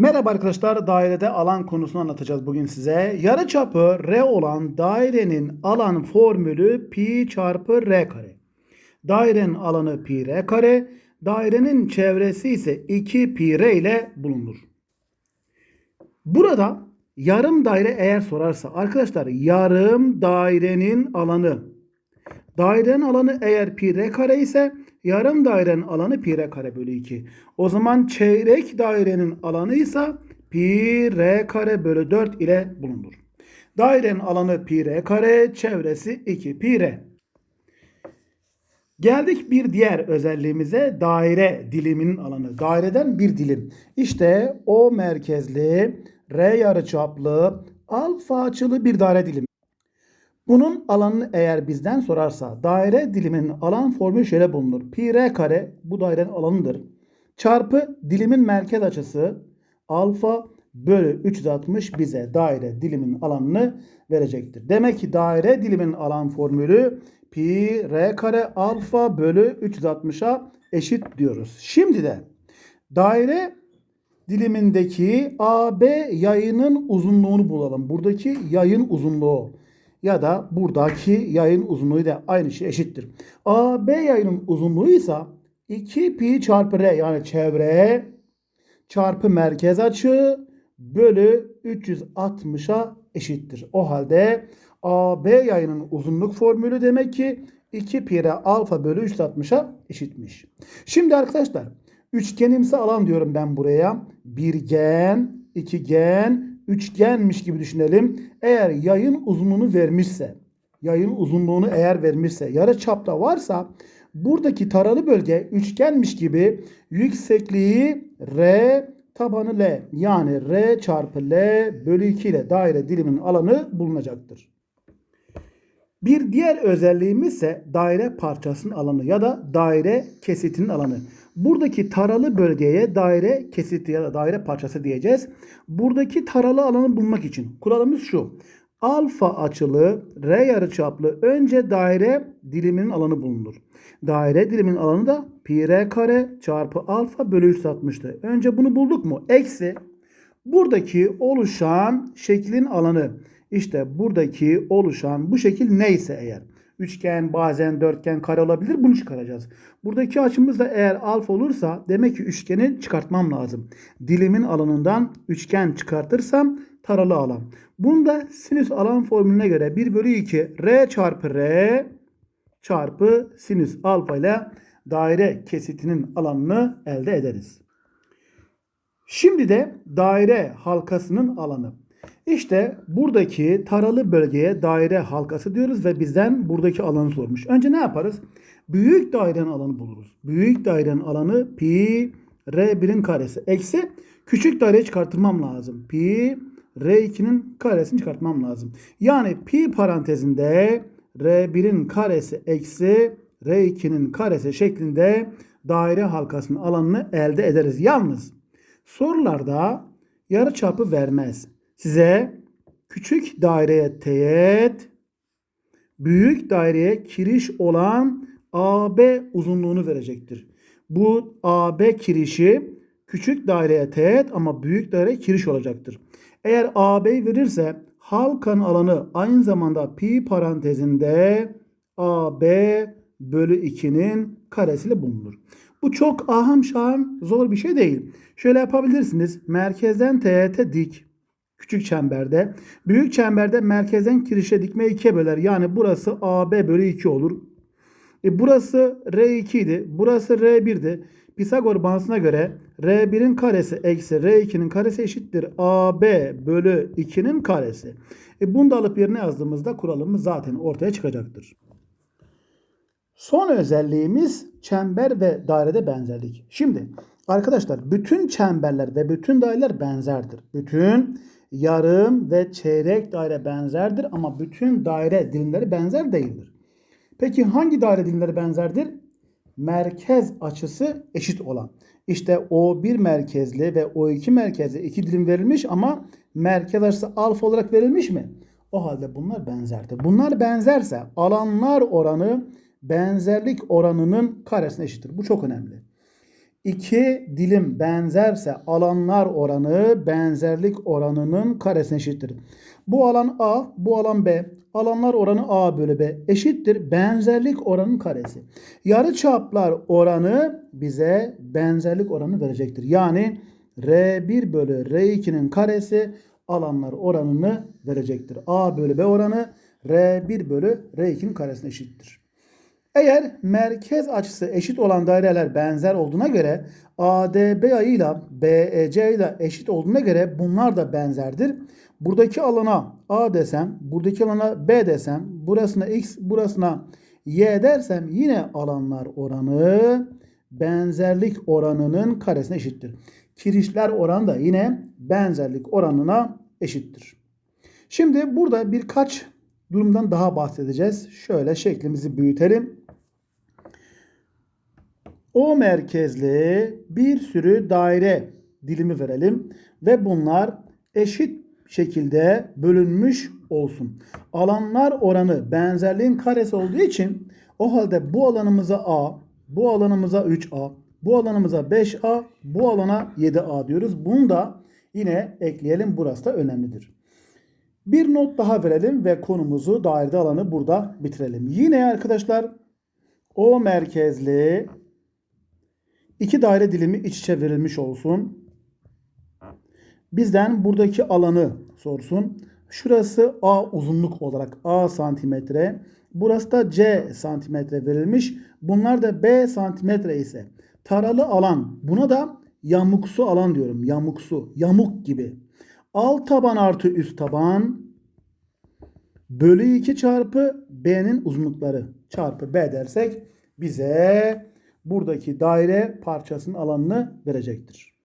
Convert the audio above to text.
Merhaba arkadaşlar, dairede alan konusunu anlatacağız bugün size. Yarıçapı R olan dairenin alan formülü pi çarpı R kare. Dairenin alanı pi R kare, dairenin çevresi ise 2 pi R ile bulunur. Burada yarım daire eğer sorarsa arkadaşlar yarım dairenin alanı Dairenin alanı eğer pi r kare ise yarım dairenin alanı pi r kare bölü 2. O zaman çeyrek dairenin alanı ise pi r kare bölü 4 ile bulunur. Dairenin alanı pi r kare, çevresi 2 pi r. Geldik bir diğer özelliğimize daire diliminin alanı. Daireden bir dilim. İşte o merkezli R yarıçaplı alfa açılı bir daire dilimi. Bunun alanını eğer bizden sorarsa daire diliminin alan formülü şöyle bulunur. Pi r kare bu dairenin alanıdır. Çarpı dilimin merkez açısı alfa bölü 360 bize daire diliminin alanını verecektir. Demek ki daire diliminin alan formülü pi r kare alfa bölü 360'a eşit diyoruz. Şimdi de daire dilimindeki AB yayının uzunluğunu bulalım. Buradaki yayın uzunluğu ya da buradaki yayın uzunluğu da aynı şey eşittir. AB yayının uzunluğu ise 2 pi çarpı r yani çevre çarpı merkez açı bölü 360'a eşittir. O halde AB yayının uzunluk formülü demek ki 2 pi r alfa bölü 360'a eşitmiş. Şimdi arkadaşlar üçgenimsi alan diyorum ben buraya. Bir gen, iki gen, üçgenmiş gibi düşünelim. Eğer yayın uzunluğunu vermişse, yayın uzunluğunu eğer vermişse, yarı çapta varsa buradaki taralı bölge üçgenmiş gibi yüksekliği R tabanı L yani R çarpı L bölü 2 ile daire diliminin alanı bulunacaktır. Bir diğer özelliğimiz ise daire parçasının alanı ya da daire kesitinin alanı. Buradaki taralı bölgeye daire kesiti ya da daire parçası diyeceğiz. Buradaki taralı alanı bulmak için kuralımız şu. Alfa açılı R yarıçaplı önce daire diliminin alanı bulunur. Daire diliminin alanı da pi r kare çarpı alfa bölü 360'tı. Önce bunu bulduk mu? Eksi buradaki oluşan şeklin alanı. İşte buradaki oluşan bu şekil neyse eğer. Üçgen, bazen dörtgen, kare olabilir. Bunu çıkaracağız. Buradaki açımız da eğer alfa olursa demek ki üçgeni çıkartmam lazım. Dilimin alanından üçgen çıkartırsam taralı alan. Bunda sinüs alan formülüne göre 1 bölü 2 r çarpı r çarpı sinüs alfa ile daire kesitinin alanını elde ederiz. Şimdi de daire halkasının alanı. İşte buradaki taralı bölgeye daire halkası diyoruz ve bizden buradaki alanı sormuş. Önce ne yaparız? Büyük dairenin alanı buluruz. Büyük dairenin alanı pi r1'in karesi eksi küçük daireyi çıkartmam lazım. Pi r2'nin karesini çıkartmam lazım. Yani pi parantezinde r1'in karesi eksi r2'nin karesi şeklinde daire halkasının alanını elde ederiz. Yalnız sorularda yarı çapı vermez size küçük daireye teğet, büyük daireye kiriş olan AB uzunluğunu verecektir. Bu AB kirişi küçük daireye teğet ama büyük daireye kiriş olacaktır. Eğer AB verirse halkanın alanı aynı zamanda pi parantezinde AB bölü 2'nin karesiyle bulunur. Bu çok aham şahım zor bir şey değil. Şöyle yapabilirsiniz. Merkezden teğete dik küçük çemberde. Büyük çemberde merkezden kirişe dikme 2'ye böler. Yani burası AB bölü 2 olur. E burası R2 idi. Burası R1'di. Pisagor bağıntısına göre R1'in karesi eksi R2'nin karesi eşittir. AB bölü 2'nin karesi. E bunu da alıp yerine yazdığımızda kuralımız zaten ortaya çıkacaktır. Son özelliğimiz çember ve dairede benzerlik. Şimdi arkadaşlar bütün çemberler ve bütün daireler benzerdir. Bütün yarım ve çeyrek daire benzerdir ama bütün daire dilimleri benzer değildir. Peki hangi daire dilimleri benzerdir? Merkez açısı eşit olan. İşte O1 merkezli ve O2 merkezli iki dilim verilmiş ama merkez açısı alfa olarak verilmiş mi? O halde bunlar benzerdir. Bunlar benzerse alanlar oranı benzerlik oranının karesine eşittir. Bu çok önemli. İki dilim benzerse alanlar oranı benzerlik oranının karesine eşittir. Bu alan A, bu alan B. Alanlar oranı A bölü B eşittir. Benzerlik oranının karesi. Yarı çaplar oranı bize benzerlik oranı verecektir. Yani R1 bölü R2'nin karesi alanlar oranını verecektir. A bölü B oranı R1 bölü R2'nin karesine eşittir. Eğer merkez açısı eşit olan daireler benzer olduğuna göre ADB ayıyla BEC ile eşit olduğuna göre bunlar da benzerdir. Buradaki alana A desem, buradaki alana B desem, burasına X, burasına Y dersem yine alanlar oranı benzerlik oranının karesine eşittir. Kirişler oranı da yine benzerlik oranına eşittir. Şimdi burada birkaç durumdan daha bahsedeceğiz. Şöyle şeklimizi büyütelim. O merkezli bir sürü daire dilimi verelim ve bunlar eşit şekilde bölünmüş olsun. Alanlar oranı benzerliğin karesi olduğu için o halde bu alanımıza A, bu alanımıza 3A, bu alanımıza 5A, bu alana 7A diyoruz. Bunu da yine ekleyelim. Burası da önemlidir. Bir not daha verelim ve konumuzu dairede alanı burada bitirelim. Yine arkadaşlar O merkezli iki daire dilimi iç içe verilmiş olsun. Bizden buradaki alanı sorsun. Şurası A uzunluk olarak A santimetre. Burası da C santimetre verilmiş. Bunlar da B santimetre ise taralı alan. Buna da yamuksu alan diyorum. Yamuksu. Yamuk gibi. Alt taban artı üst taban bölü 2 çarpı B'nin uzunlukları çarpı B dersek bize buradaki daire parçasının alanını verecektir.